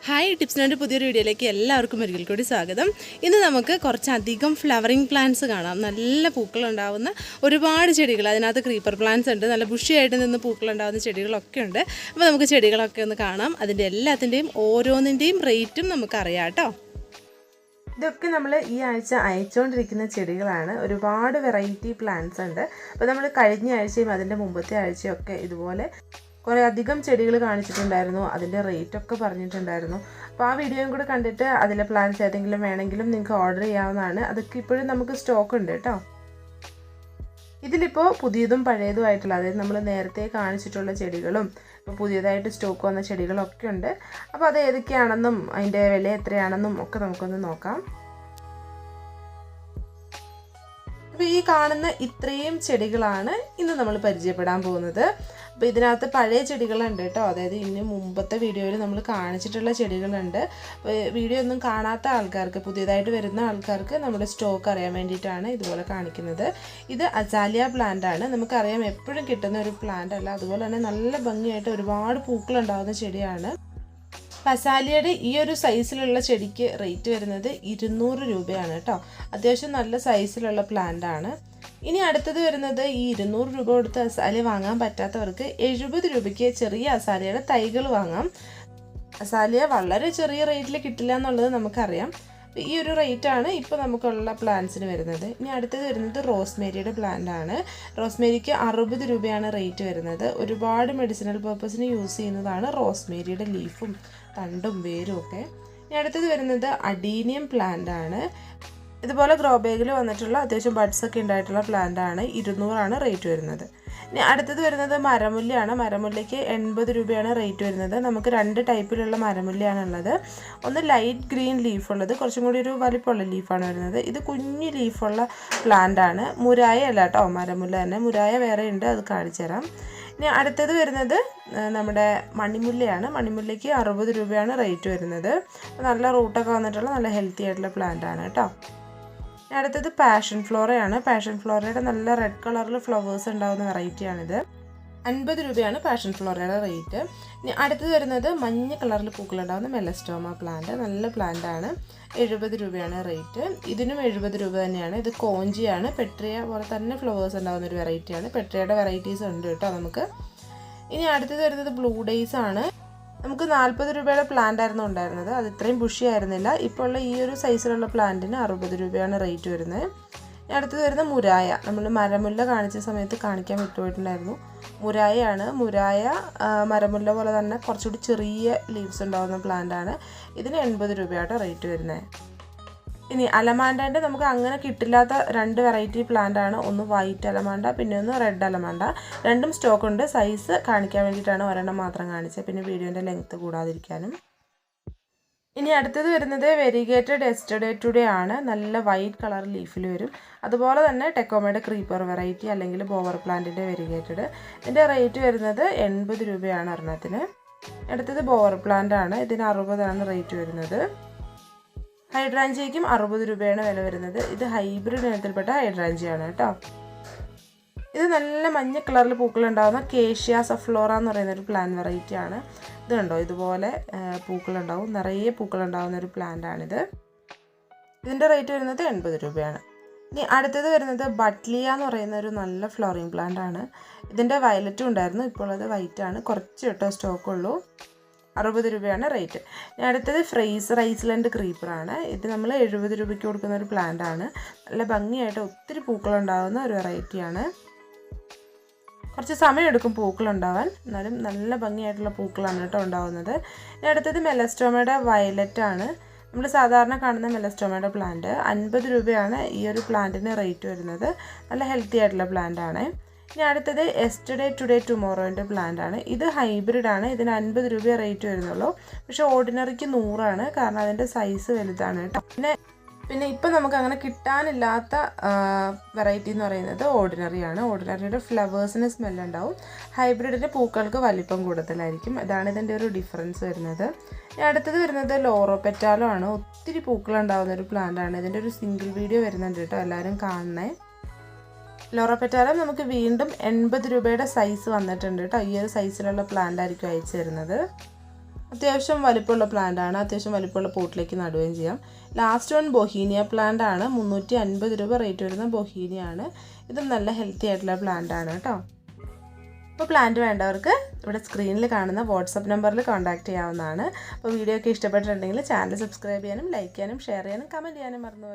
Hi ടിപ്സിന്റെ പുതിയൊരു വീഡിയോയിലേക്ക് എല്ലാവർക്കും ഒരിക്കൽ കൂടി സ്വാഗതം. ഇന്ന് നമുക്ക് കുറച്ചധികം ഫ്ലവറിങ് പ്ലാന്റ്സ് കാണാം. നല്ല പൂക്കളുണ്ടാവുന്ന ഒരുപാട് ചെടികൾ അതിനകത്ത് ക്രീപ്പർ പ്ലാന്റ്സ് ഉണ്ട് നല്ല ബുഷിയായിട്ട് നിന്ന് പൂക്കളുണ്ടാവുന്ന ചെടികളൊക്കെ ഉണ്ട്. അപ്പോൾ നമുക്ക് ചെടികളൊക്കെ ഒന്ന് കാണാം. അതിന്റെ എല്ലാത്തിന്റെയും ഓരോന്നിന്റെയും റേറ്റും നമുക്കറിയാം കേട്ടോ. ഇതൊക്കെ നമ്മൾ ഈ ആഴ്ച അയച്ചുകൊണ്ടിരിക്കുന്ന ചെടികളാണ്. ഒരുപാട് വെറൈറ്റി പ്ലാന്റ്സ് ഉണ്ട്. അപ്പോൾ നമ്മൾ കഴിഞ്ഞ ആഴ്ചയും അതിന്റെ മുമ്പത്തെ ആഴ്ചയും ഒക്കെ ഇതുപോലെ കുറേ അധികം ചെടികൾ കാണിച്ചിട്ടുണ്ടായിരുന്നു. അതിന്റെ റേറ്റ് ഒക്കെ പറഞ്ഞിട്ടുണ്ടായിരുന്നു. അപ്പോൾ ആ വീഡിയോയും കൂടെ കണ്ടിട്ട് അതിലെ പ്ലാന്റ്സ് ഏതെങ്കിലും വേണമെങ്കിലും നിങ്ങൾക്ക് ഓർഡർ ചെയ്യാവുന്നതാണ്. അതൊക്കെ ഇപ്പോഴും നമുക്ക് സ്റ്റോക്ക് ഉണ്ട് കേട്ടോ. ഇതിലിപ്പോൾ പുതിയതും പഴയതുമായിട്ടുള്ള അതായത് നമ്മൾ നേരത്തെ കാണിച്ചിട്ടുള്ള ചെടികളും ഇപ്പോൾ പുതിയതായിട്ട് സ്റ്റോക്ക് വന്ന ചെടികളൊക്കെ ഉണ്ട്. അപ്പോൾ അത് ഏതൊക്കെയാണെന്നും അതിന്റെ വില എത്രയാണെന്നും ഒക്കെ നമുക്കൊന്ന് നോക്കാം. അപ്പോൾ ഈ കാണുന്ന ഇത്രയും ചെടികളാണ് ഇന്ന് നമ്മൾ പരിചയപ്പെടാൻ പോകുന്നത്. അപ്പോൾ ഇതിനകത്ത് പഴയ ചെടികളുണ്ട് കേട്ടോ. അതായത് ഇനി മുമ്പത്തെ വീഡിയോയിൽ നമ്മൾ കാണിച്ചിട്ടുള്ള ചെടികളുണ്ട്. വീഡിയോ ഒന്നും കാണാത്ത ആൾക്കാർക്ക് പുതിയതായിട്ട് വരുന്ന ആൾക്കാർക്ക് നമ്മുടെ സ്റ്റോക്ക് അറിയാൻ വേണ്ടിയിട്ടാണ് ഇതുപോലെ കാണിക്കുന്നത്. ഇത് അസാലിയ പ്ലാന്റ് ആണ്. നമുക്കറിയാം എപ്പോഴും കിട്ടുന്ന ഒരു പ്ലാന്റ് അല്ല. അതുപോലെ തന്നെ നല്ല ഭംഗിയായിട്ട് ഒരുപാട് പൂക്കളുണ്ടാകുന്ന ചെടിയാണ്. പസാലിയുടെ ഈ ഒരു സൈസിലുള്ള ചെടിക്ക് റേറ്റ് വരുന്നത് ഇരുന്നൂറ് രൂപയാണ് കേട്ടോ. അത്യാവശ്യം നല്ല സൈസിലുള്ള പ്ലാന്റ് ആണ്. ഇനി അടുത്തത് വരുന്നത് ഈ ഇരുന്നൂറ് രൂപ കൊടുത്ത് അസാലി വാങ്ങാൻ പറ്റാത്തവർക്ക് എഴുപത് രൂപയ്ക്ക് ചെറിയ അസാലയുടെ തൈകൾ വാങ്ങാം. അസാലിയ വളരെ ചെറിയ റേറ്റിൽ കിട്ടില്ല എന്നുള്ളത് നമുക്കറിയാം. ഈ ഒരു റേറ്റ് ആണ് ഇപ്പോൾ നമുക്കുള്ള പ്ലാന്റ്സിന് വരുന്നത്. ഇനി അടുത്തത് വരുന്നത് റോസ്മേരിയുടെ പ്ലാന്റ് ആണ്. റോസ്മേരിക്ക് അറുപത് രൂപയാണ് റേറ്റ് വരുന്നത്. ഒരുപാട് മെഡിസിനൽ പർപ്പസിന് യൂസ് ചെയ്യുന്നതാണ് റോസ്മേരിയുടെ ലീഫും തണ്ടും വേരും ഒക്കെ. ഇനി അടുത്തത് വരുന്നത് അഡീനിയം പ്ലാന്റ് ആണ്. ഇതുപോലെ ഗ്രോ ബാഗിൽ വന്നിട്ടുള്ള അത്യാവശ്യം ബഡ്സ് ഒക്കെ ഉണ്ടായിട്ടുള്ള പ്ലാന്റ് ആണ്. ഇരുന്നൂറാണ് റേറ്റ് വരുന്നത്. ഇനി അടുത്തത് വരുന്നത് മരമുല്ലയാണ് മരമുല്ലയ്ക്ക് എൺപത് രൂപയാണ് റേറ്റ് വരുന്നത്. നമുക്ക് രണ്ട് ടൈപ്പിലുള്ള മരമുല്ലയാണ് ഉള്ളത്. ഒന്ന് ലൈറ്റ് ഗ്രീൻ ലീഫ് ഉള്ളത്. കുറച്ചും കൂടി ഒരു വലിപ്പമുള്ള ലീഫാണ് വരുന്നത്. ഇത് കുഞ്ഞു ലീഫുള്ള പ്ലാന്റ് ആണ്. മുരായ അല്ല കേട്ടോ മരമുല്ല തന്നെ. മുരായ വേറെ ഉണ്ട് അത് കാണിച്ചു തരാം. ഇനി അടുത്തത് വരുന്നത് നമ്മുടെ മണിമുല്ലയാണ്. മണിമുല്ലയ്ക്ക് അറുപത് രൂപയാണ് റേറ്റ് വരുന്നത്. നല്ല റൂട്ടൊക്കെ വന്നിട്ടുള്ള നല്ല ഹെൽത്തി ആയിട്ടുള്ള പ്ലാന്റ് ആണ് കേട്ടോ അടുത്തത് പാഷൻ ഫ്ലോറയാണ്. പാഷൻ ഫ്ലോറയുടെ നല്ല റെഡ് കളറിൽ ഫ്ലവേഴ്സ് ഉണ്ടാകുന്ന വെറൈറ്റിയാണിത് അൻപത് രൂപയാണ് പാഷൻ ഫ്ലോറയുടെ റേറ്റ് ഇനി അടുത്തത് വരുന്നത് മഞ്ഞ കളറിൽ പൂക്കളുണ്ടാകുന്ന മെലസ്റ്റോമ പ്ലാന്റ് നല്ല പ്ലാന്റ് ആണ്. എഴുപത് രൂപയാണ് റേറ്റ് ഇതിനും എഴുപത് രൂപ തന്നെയാണ്. ഇത് കോഞ്ചിയാണ്. പെട്രിയ പോലെ തന്നെ ഫ്ലവേഴ്സ് ഉണ്ടാകുന്ന ഒരു വെറൈറ്റിയാണ് പെട്രിയയുടെ വെറൈറ്റീസ് ഉണ്ട് കേട്ടോ നമുക്ക്. ഇനി അടുത്തത് വരുന്നത് ബ്ലൂ ഡേയ്സ് ആണ്. നമുക്ക് നാൽപ്പത് രൂപയുടെ പ്ലാന്റ് ആയിരുന്നു ഉണ്ടായിരുന്നത്. അത് ഇത്രയും ബുഷി ആയിരുന്നില്ല. ഇപ്പോൾ ഉള്ള ഈ ഒരു സൈസിലുള്ള പ്ലാന്റിന് അറുപത് രൂപയാണ് റേറ്റ് വരുന്നത് അടുത്തത് വരുന്ന മുരായ. നമ്മൾ മരമുല്ല കാണിച്ച സമയത്ത് കാണിക്കാൻ വിട്ടുപോയിട്ടുണ്ടായിരുന്നു. മുരായയാണ്. മുരായ മരമുല്ല പോലെ തന്നെ കുറച്ചുകൂടി ചെറിയ ലീവ്സ് ഉണ്ടാകുന്ന പ്ലാന്റ് ആണ്. ഇതിന് എൺപത് രൂപയാട്ടോ റേറ്റ് വരുന്നത് ഇനി അലമാണ്ടേന്റെ നമുക്ക് അങ്ങനെ കിട്ടില്ലാത്ത രണ്ട് വെറൈറ്റി പ്ലാന്റ് ആണ് ഒന്ന് വൈറ്റ് അലമാണ്ട പിന്നെ ഒന്ന് റെഡ് അലമാണ്ട രണ്ടും സ്റ്റോക്ക് ഉണ്ട്. സൈസ് കാണിക്കാൻ വേണ്ടിയിട്ടാണ് ഒരെണ്ണം മാത്രം കാണിച്ചത്. പിന്നെ വീഡിയോന്റെ ലെങ്ത്ത് കൂടാതിരിക്കാനും. ഇനി അടുത്തത് വരുന്നത് വെരിഗേറ്റഡ് എസ്റ്റഡേ ടുഡേ ആണ്. നല്ല വൈറ്റ് കളർ ലീഫിൽ വരും. അതുപോലെ തന്നെ ടെക്കോമയുടെ ക്രീപ്പർ വെറൈറ്റി അല്ലെങ്കിൽ ബോവർ പ്ലാന്റിന്റെ വെരിഗേറ്റഡ് ഇതിന്റെ റേറ്റ് വരുന്നത് എൺപത് രൂപയാണ് ഒരെണ്ണത്തിന്. അടുത്തത് ബോവർ പ്ലാന്റ് ആണ്. ഇതിന് അറുപതാണ് റേറ്റ് വരുന്നത്. ഹൈഡ്രാഞ്ചിയയ്ക്കും അറുപത് രൂപയാണ് വില വരുന്നത്. ഇത് ഹൈബ്രിഡ് ഇനത്തിൽപ്പെട്ട ഹൈഡ്രാഞ്ചിയാണ് കേട്ടോ. ഇത് നല്ല മഞ്ഞ കളറിൽ പൂക്കളുണ്ടാകുന്ന കേഷ്യ സഫ്ലോറ എന്ന് പറയുന്ന ഒരു പ്ലാന്റ് വെറൈറ്റി ആണ്. ഇത് കണ്ടോ? ഇതുപോലെ പൂക്കളുണ്ടാവും. നിറയെ പൂക്കളുണ്ടാകുന്ന ഒരു പ്ലാന്റ് ആണിത്. ഇതിന്റെ റേറ്റ് വരുന്നത് എൺപത് രൂപയാണ്. ഇനി അടുത്തത് വരുന്നത് ബട്ട്ലിയ എന്ന് പറയുന്ന ഒരു നല്ല ഫ്ലോറിങ് പ്ലാന്റ് ആണ്. ഇതിന്റെ വയലറ്റും ഉണ്ടായിരുന്നു. ഇപ്പോൾ അത് വൈറ്റ് ആണ്. കുറച്ച് കേട്ടോ സ്റ്റോക്ക് ഉള്ളൂ. അറുപത് രൂപയാണ് റേറ്റ്. അടുത്തത് ഫ്രൈസർ ഐസ്ലൻഡ് ക്രീപ്പറാണ്. ഇത് നമ്മൾ എഴുപത് രൂപയ്ക്ക് കൊടുക്കുന്ന ഒരു പ്ലാന്റ് ആണ്. നല്ല ഭംഗിയായിട്ട് ഒത്തിരി പൂക്കളുണ്ടാകുന്ന ഒരു വെറൈറ്റിയാണ് കുറച്ച് സമയമെടുക്കും പൂക്കളുണ്ടാവാൻ. എന്നാലും നല്ല ഭംഗിയായിട്ടുള്ള പൂക്കളാണ് കേട്ടോ ഉണ്ടാകുന്നത് അടുത്തത് മെലസ്റ്റോമയുടെ വയലറ്റ് ആണ്. നമ്മൾ സാധാരണ കാണുന്ന മെലസ്റ്റോമയുടെ പ്ലാന്റ് അൻപത് രൂപയാണ് ഈ ഒരു പ്ലാന്റിന് റേറ്റ് വരുന്നത്. നല്ല ഹെൽത്തി ആയിട്ടുള്ള പ്ലാന്റ് ആണ്. ഇനി അടുത്തത് എസ്റ്റർഡേ ടുഡേ ടുമോറോന്റെ പ്ലാന്റ് ആണ്. ഇത് ഹൈബ്രിഡ് ആണ്. ഇതിന് അൻപത് രൂപ റേറ്റ് വരുന്നുള്ളൂ. പക്ഷേ ഓർഡിനറിക്ക് നൂറാണ്. കാരണം അതിന്റെ സൈസ് വലുതാണ് കേട്ടോ. പിന്നെ പിന്നെ ഇപ്പം നമുക്ക് അങ്ങനെ കിട്ടാനില്ലാത്ത വെറൈറ്റി എന്ന് പറയുന്നത് ഓർഡിനറി ആണ്. ഓർഡിനറിയുടെ ഫ്ലവേഴ്സിന് സ്മെല്ലുണ്ടാവും ഹൈബ്രിഡിന്റെ പൂക്കൾക്ക് വലിപ്പം കൂടുതലായിരിക്കും. അതാണ് ഇതിന്റെ ഒരു ഡിഫറൻസ് വരുന്നത്. അടുത്തത് വരുന്നത് ലോറോ പെറ്റാലോ ആണ്. ഒത്തിരി പൂക്കളുണ്ടാവുന്ന ഒരു പ്ലാന്റ് ആണ്. ഇതിന്റെ ഒരു സിംഗിൾ വീഡിയോ വരുന്നുണ്ട് കേട്ടോ. എല്ലാവരും കാണണേ ലോറോപെറ്റാലം നമുക്ക് വീണ്ടും എൺപത് രൂപയുടെ സൈസ് വന്നിട്ടുണ്ട് കേട്ടോ. ഈ ഒരു സൈസിലുള്ള പ്ലാന്റ് ആയിരിക്കും അയച്ചു തരുന്നത്. അത്യാവശ്യം വലിപ്പമുള്ള പ്ലാന്റാണ് അത്യാവശ്യം വലിപ്പമുള്ള പോട്ടിലേക്ക് നടുകയും ചെയ്യാം. ലാസ്റ്റ് വൺ ബൊഹീനിയ പ്ലാന്റ് ആണ്. മുന്നൂറ്റി അൻപത് രൂപ റേറ്റ് വരുന്ന ബൊഹീനിയ ആണ്. ഇതും നല്ല ഹെൽത്തി ആയിട്ടുള്ള പ്ലാന്റ് ആണ് കേട്ടോ. അപ്പോൾ പ്ലാന്റ് വേണ്ടവർക്ക് ഇവിടെ സ്ക്രീനിൽ കാണുന്ന വാട്സപ്പ് നമ്പറിൽ കോൺടാക്റ്റ് ചെയ്യാവുന്നതാണ്. അപ്പോൾ വീഡിയോ ഒക്കെ ഇഷ്ടപ്പെട്ടിട്ടുണ്ടെങ്കിൽ ചാനൽ സബ്സ്ക്രൈബ് ചെയ്യാനും ലൈക്ക് ചെയ്യാനും ഷെയർ ചെയ്യാനും കമന്റ് ചെയ്യാനും മറന്നു